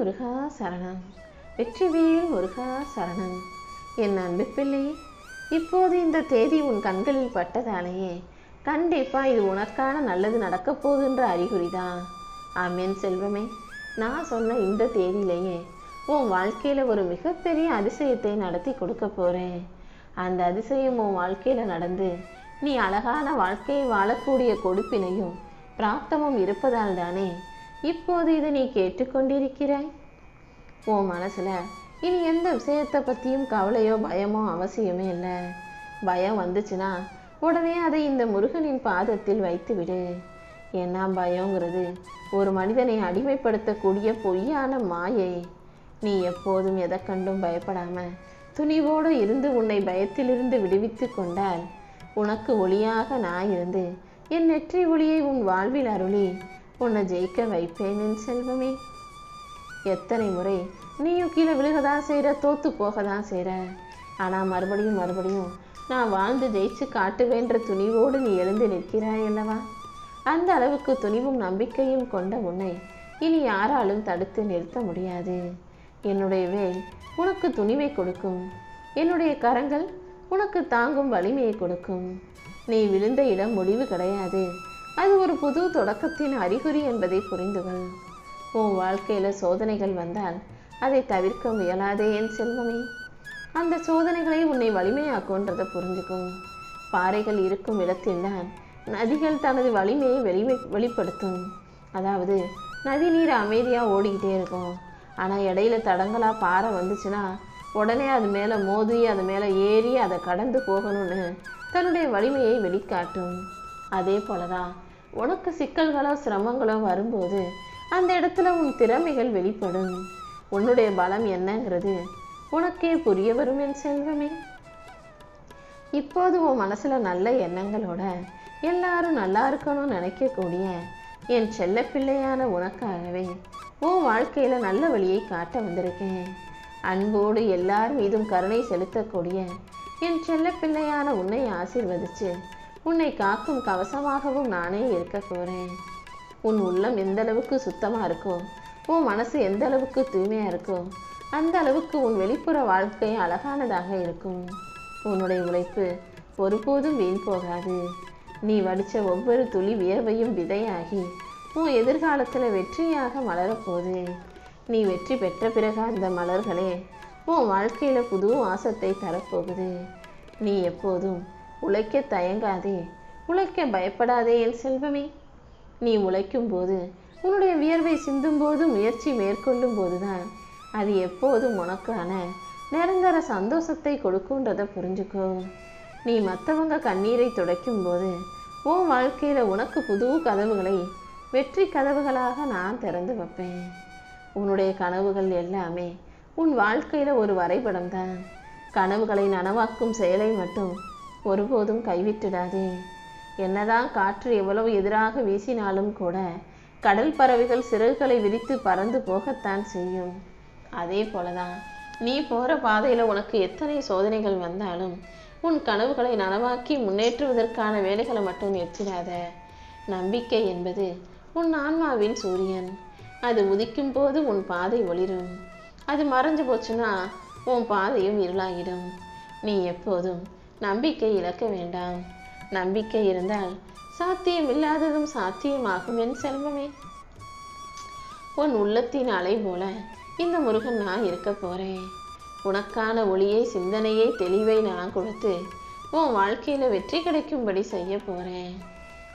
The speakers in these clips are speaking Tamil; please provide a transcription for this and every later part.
முருகா சரணம். வெற்றிவேல் முருகா சரணம். என் அன்பு பிள்ளை இப்போது இந்த தேதி உன் கண்களில் பட்டதாலேயே கண்டிப்பா இது உனக்கான நல்லது நடக்கப் போகுன்ற அறிகுறிதான் ஆமேன் செல்வமே. நான் சொன்ன இந்த தேதியிலேயே உன் வாழ்க்கையில ஒரு மிகப்பெரிய அதிசயத்தை நடத்தி கொடுக்க போறேன். அந்த அதிசயம் உன் வாழ்க்கையில நடந்து நீ அழகான வாழ்க்கையை வாழக்கூடிய கொடுப்பினையும் பிராப்தமும் இருப்பதால் தானே இப்போது இதை நீ கேட்டுக்கொண்டிருக்கிறாய்? உன் மனசில் இனி எந்த விஷயத்தை பற்றியும் கவலையோ பயமோ அவசியமே இல்லை. பயம் வந்துச்சுன்னா உடனே அதை இந்த முருகனின் பாதத்தில் வைத்து விடு ஏன்னா பயங்கிறது? ஒரு மனிதனை அடிமைப்படுத்தக்கூடிய பொய்யான மாயை. நீ எப்போதும் எதை கண்டும் பயப்படாம துணிவோடு இருந்து உன்னை பயத்திலிருந்து விடுவித்து கொண்டால் உனக்கு ஒளியாக நான் இருந்து என் நெற்றி ஒளியை உன் வாழ்வில் அருளி உன்னை ஜெயிக்க வைப்பேன் என் செல்வமே. எத்தனை முறை நீயும் கீழே விழுகதான் செய்கிற தோத்து போக தான் செய்கிற ஆனால் மறுபடியும் மறுபடியும் நான் வாழ்ந்து ஜெயிச்சு காட்டுவேன்ற துணிவோடு நீ எழுந்து நிற்கிறாய் அல்லவா? அந்த அளவுக்கு துணிவும் நம்பிக்கையும் கொண்ட உன்னை இனி யாராலும் தடுத்து நிறுத்த முடியாது. என்னுடைய வேல் உனக்கு துணிவை கொடுக்கும். என்னுடைய கரங்கள் உனக்கு தாங்கும் வலிமையை கொடுக்கும். நீ விழுந்த இடம் முடிவு கிடையாது. அது ஒரு புது தொடக்கத்தின் அறிகுறி என்பதை புரிந்துகொள். உன் வாழ்க்கையில் சோதனைகள் வந்தால் அதை தவிர்க்க முயலாதே என் செல்வமே. அந்த சோதனைகளை உன்னை வலிமையாக்குன்றதை புரிஞ்சுக்கும் பாறைகள் இருக்கும் இடத்தில்தான் நதிகள் தனது வலிமையை வெளிமை வெளிப்படுத்தும். அதாவது நதி நீர் அமைதியாக ஓடிக்கிட்டே இருக்கும். ஆனால் இடையில தடங்களாக பாறை வந்துச்சுன்னா உடனே அது மேலே மோதி அது மேலே ஏறி அதை கடந்து போகணும்னு தன்னுடைய வலிமையை வெளிக்காட்டும். அதே போலதான் உனக்கு சிக்கல்களோ சிரமங்களோ வரும்போது அந்த இடத்துல உன் திறமைகள் வெளிப்படும். உன்னுடைய பலம் என்னங்கிறது உனக்கே புரிய வரும் என் செல்வமே. இப்போது உன் மனசுல நல்ல எண்ணங்களோட எல்லாரும் நல்லா இருக்கணும்னு நினைக்கக்கூடிய என் செல்ல பிள்ளையான உனக்காகவே உன் வாழ்க்கையில நல்ல வழியை காட்ட வந்திருக்கேன். அன்போடு எல்லார் மீதும் கருணை செலுத்தக்கூடிய என் செல்ல பிள்ளையான உன்னை ஆசீர்வதிச்சு உன்னை காக்கும் கவசமாகவும் நானே இருக்க போறேன். உன் உள்ளம் எந்த அளவுக்கு சுத்தமா இருக்கோ உன் மனசு எந்த அளவுக்கு தூய்மையா இருக்கோ அந்த அளவுக்கு உன் வெளிப்புற வாழ்க்கை அழகானதாக இருக்கும். உன்னுடைய உழைப்பு ஒருபோதும் வீண் போகாது. நீ வடிச்ச ஒவ்வொரு துளி வியர்வையும் விதையாகி உன் எதிர்காலத்தில் வெற்றியாக மலரப்போகுது நீ வெற்றி பெற்ற பிறகு அந்த மலர்களே உன் வாழ்க்கையில் புது வாசத்தை தரப்போகுது நீ எப்போதும் உழைக்க தயங்காதே. உழைக்க பயப்படாதே என் செல்வமே. நீ உழைக்கும் போது உன்னுடைய வியர்வை சிந்தும் போது முயற்சி மேற்கொள்ளும் போதுதான் அது எப்போதும் உனக்கான நிரந்தர சந்தோஷத்தை கொடுக்குன்றதை புரிஞ்சுக்கோ. நீ மற்றவங்க கண்ணீரை துடைக்கும் போது உன் வாழ்க்கையில் உனக்கு புது கதவுகளை வெற்றி கதவுகளாக நான் திறந்து வைப்பேன். உன்னுடைய கனவுகள் எல்லாமே உன் வாழ்க்கையில் ஒரு வரைபடம் தான் கனவுகளை நனவாக்கும் செயலை மட்டும் ஒருபோதும் கைவிட்டுடாதே. என்னதான் காற்று எவ்வளவு எதிராக வீசினாலும் கூட கடல் பறவைகள் சிறகுகளை விரித்து பறந்து போகத்தான் செய்யும். அதே போலதான் நீ போகிற பாதையில் உனக்கு எத்தனை சோதனைகள் வந்தாலும் உன் கனவுகளை நனவாக்கி முன்னேற்றுவதற்கான வேலைகளை மட்டும் நிறுத்திடாத. நம்பிக்கை என்பது உன் ஆன்மாவின் சூரியன். அது உதிக்கும் போது உன் பாதை ஒளிரும். அது மறைஞ்சு போச்சுன்னா உன் பாதையும் இருளாகிடும். நீ எப்போதும் நம்பிக்கை இழக்க வேண்டாம். நம்பிக்கை இருந்தால் சாத்தியம் இல்லாததும் சாத்தியமாகும் என் செல்வமே. உன் உள்ளத்தின் அலை போல இந்த முருகன் நான் இருக்க போறேன். உனக்கான ஒளியை சிந்தனையை தெளிவை நான் கொடுத்து உன் வாழ்க்கையில வெற்றி கிடைக்கும்படி செய்ய போறேன்.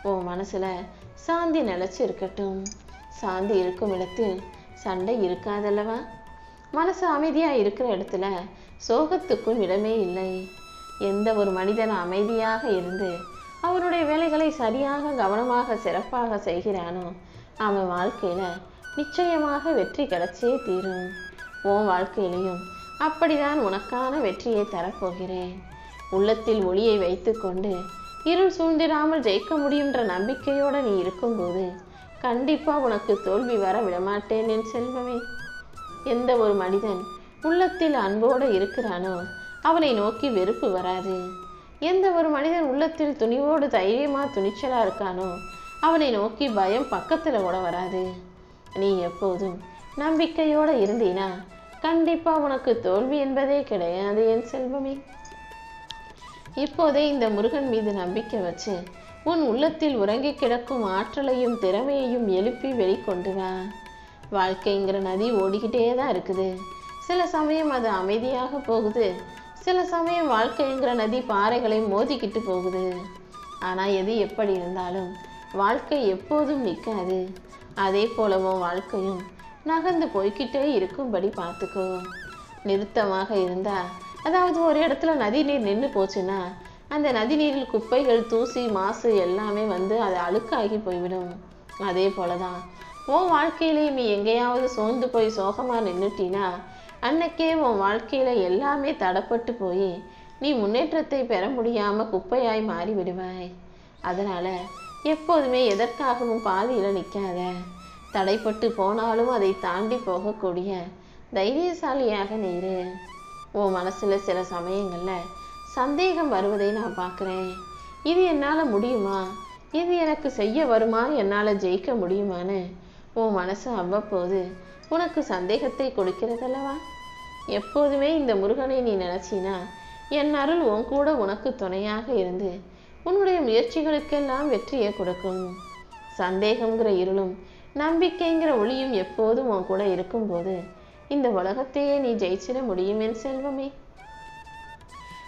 உன் மனசுல சாந்தி நிலச்சி இருக்கட்டும். சாந்தி இருக்கும் இடத்தில் சண்டை இருக்காதல்லவா? மனசு அமைதியா இருக்கிற இடத்துல சோகத்துக்கும் இடமே இல்லை. எந்த ஒரு மனிதன் அமைதியாக இருந்து அவனுடைய வேலைகளை சரியாக கவனமாக சிறப்பாக செய்கிறானோ அவன் வாழ்க்கையில் நிச்சயமாக வெற்றி கிடைச்சே தீரும். உன் வாழ்க்கையிலையும் அப்படிதான் உனக்கான வெற்றியை தரப்போகிறேன். உள்ளத்தில் ஒளியை வைத்துக்கொண்டு இருள் சூழ்ந்திடாமல் ஜெயிக்க முடியுன்ற நம்பிக்கையோடு நீ இருக்கும்போது கண்டிப்பாக உனக்கு தோல்வி வர விடமாட்டேன் என் செல்வமே. எந்த ஒரு மனிதன் உள்ளத்தில் அன்போடு இருக்கிறானோ அவனை நோக்கி வெறுப்பு வராது. எந்த ஒரு மனிதன் உள்ளத்தில் துணிவோடு தைரியமா துணிச்சலா இருக்கானோ அவனை நோக்கி பயம் பக்கத்துல கூட வராது. நீ எப்போதும் நம்பிக்கையோடு இருந்தீனா கண்டிப்பா உனக்கு தோல்வி என்பதே கிடையாது என் செல்வமே. இப்போதே இந்த முருகன் மீது நம்பிக்கை வச்சு உன் உள்ளத்தில் உறங்கி கிடக்கும் ஆற்றலையும் திறமையையும் எழுப்பி வெளிக்கொண்டு வா. வாழ்க்கைங்கிற நதி ஓடிக்கிட்டே தான் இருக்குது. சில சமயம் அது அமைதியாக போகுது. சில சமயம் வாழ்க்கைங்கிற நதி பாறைகளை மோதிக்கிட்டு போகுது. ஆனால் எது எப்படி இருந்தாலும் வாழ்க்கை எப்போதும் நிற்காது. அதே போலவும் வாழ்க்கையும் நகர்ந்து போய்கிட்டே இருக்கும்படி பார்த்துக்கோ. நிறுத்தமாக இருந்தால் அதாவது ஒரு இடத்துல நதி நீர் நின்று போச்சுன்னா அந்த நதி நீரில் குப்பைகள் தூசி மாசு எல்லாமே வந்து அது அழுக்காகி போய்விடும். அதே போலதான் உன் வாழ்க்கையிலே நீ எங்கேயாவது சோர்ந்து போய் சோகமாக நின்றுட்டினா அன்னைக்கே உன் வாழ்க்கையில எல்லாமே தடப்பட்டு போய் நீ முன்னேற்றத்தை பெற முடியாம குப்பையாய் மாறிவிடுவாய். அதனால் அதனால எப்போதுமே எதற்காகவும் பாதியில நிற்காத தடைப்பட்டு போனாலும் அதை தாண்டி போகக்கூடிய தைரியசாலியாக நீரு. உன் மனசுல சில சமயங்கள்ல சந்தேகம் வருவதை நான் பார்க்குறேன் இது என்னால் முடியுமா? இது எனக்கு செய்ய வருமா? என்னால் ஜெயிக்க முடியுமான்னு உன் மனசு அவ்வப்போது உனக்கு சந்தேகத்தை கொடுக்கிறதல்லவா? எப்போதுமே இந்த முருகனை நீ நினைச்சினா என் அருள் உன் கூட உனக்கு துணையாக இருந்து உன்னுடைய முயற்சிகளுக்கெல்லாம் வெற்றியை கொடுக்கும். சந்தேகங்கிற இருளும் நம்பிக்கைங்கிற ஒளியும் எப்போதும் உன் கூட இருக்கும்போது இந்த உலகத்தையே நீ ஜெயிச்சிட முடியும் என் செல்வமே.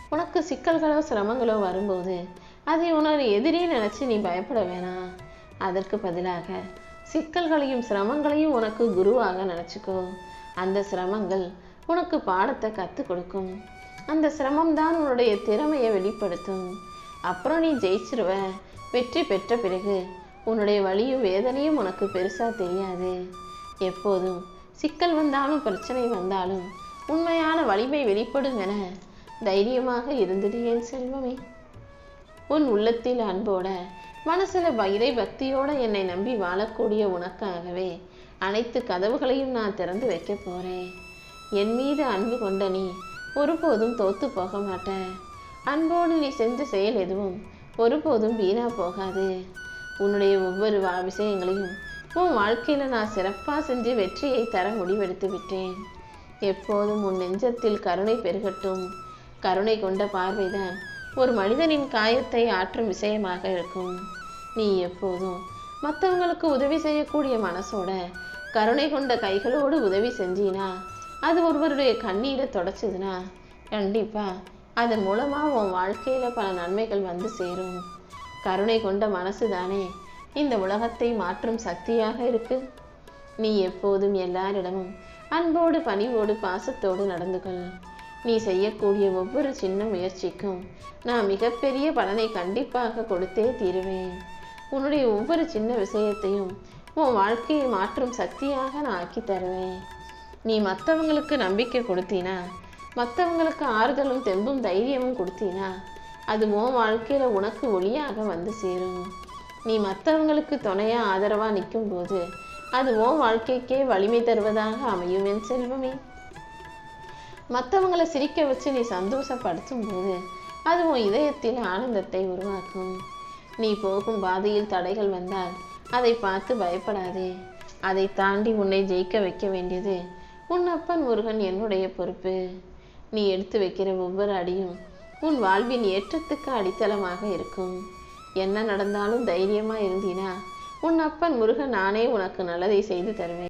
உனக்கு சிக்கல்களோ சிரமங்களோ வரும்போது அதை உன்னோட எதிரே நினைச்சு நீ பயப்பட வேணாம். அதற்கு பதிலாக சிக்கல்களையும் சிரமங்களையும் உனக்கு குருவாக நினச்சிக்கோ. அந்த சிரமங்கள் உனக்கு பாடத்தை கற்றுக் கொடுக்கும். அந்த சிரமம்தான் உன்னுடைய திறமையை வெளிப்படுத்தும். அப்புறம் நீ ஜெயிச்சிருவ. வெற்றி பெற்ற பிறகு உன்னுடைய வலியும் வேதனையும் உனக்கு பெருசா தெரியாது. எப்போதும் சிக்கல் வந்தாலும் பிரச்சனை வந்தாலும் உண்மையான வலிமை வெளிப்படும் என தைரியமாக இருந்துடு என் செல்வமே. உன் உள்ளத்தில் அன்போட மனசுல இறை பக்தியோட என்னை நம்பி வாழக்கூடிய உனக்காகவே அனைத்து கதவுகளையும் நான் திறந்து வைக்க போறேன். என் மீது அன்பு கொண்ட நீ ஒருபோதும் தோத்து போக மாட்ட. அன்போடு நீ செஞ்ச செயல் எதுவும் ஒருபோதும் வீணா போகாது. உன்னுடைய ஒவ்வொரு வா விஷயங்களையும் உன் வாழ்க்கையில நான் சிறப்பா செஞ்சு வெற்றியை தர முடிவெடுத்து விட்டேன். எப்போதும் உன் நெஞ்சத்தில் கருணை பெருகட்டும். கருணை கொண்ட பார்வைதான் ஒரு மனிதனின் காயத்தை ஆற்றும் விஷயமாக இருக்கும். நீ எப்போதும் மற்றவங்களுக்கு உதவி செய்யக்கூடிய மனசோட கருணை கொண்ட கைகளோடு உதவி செஞ்சினா அது ஒருவருடைய கண்ணீரை தொடச்சதுன்னா கண்டிப்பா அதன் மூலமா உன் வாழ்க்கையில பல நன்மைகள் வந்து சேரும். கருணை கொண்ட மனசு தானே இந்த உலகத்தை மாற்றும் சக்தியாக இருக்கு. நீ எப்போதும் எல்லாரிடமும் அன்போடு பணிவோடு பாசத்தோடு நடந்து கொள். நீ செய்யக்கூடிய ஒவ்வொரு சின்ன முயற்சிக்கும் நான் மிகப்பெரிய பலனை கண்டிப்பாக கொடுத்தே தீருவேன். உன்னுடைய ஒவ்வொரு சின்ன விஷயத்தையும் உன் வாழ்க்கையை மாற்றும் சக்தியாக நான் ஆக்கி தருவேன். நீ மற்றவங்களுக்கு நம்பிக்கை கொடுத்தீனா மற்றவங்களுக்கு ஆறுதலும் தெம்பும் தைரியமும் கொடுத்தீனா அது உன் வாழ்க்கையில் உனக்கு ஒளியாக வந்து சேரும். நீ மற்றவங்களுக்கு துணையாக ஆதரவாக நிற்கும் போது அது உன் வாழ்க்கைக்கே வலிமை தருவதாக அமையும் என் செல்வமே. மற்றவங்களை சிரிக்க வச்சு நீ சந்தோஷப்படுத்தும் போது அது உன் இதயத்தில் ஆனந்தத்தை உருவாக்கும். நீ போகும் பாதையில் தடைகள் வந்தால் அதை பார்த்து பயப்படாதே. அதை தாண்டி உன்னை ஜெயிக்க வைக்க வேண்டியது உன் அப்பன் முருகன் என்னுடைய பொறுப்பு. நீ எடுத்து வைக்கிற ஒவ்வொரு அடியும் உன் வாழ்வின் ஏற்றத்துக்கு அடித்தளமாக இருக்கும். என்ன நடந்தாலும் தைரியமாக இருந்தீனா உன் அப்பன் முருகன் நானே உனக்கு நல்லதை செய்து தருவேன்.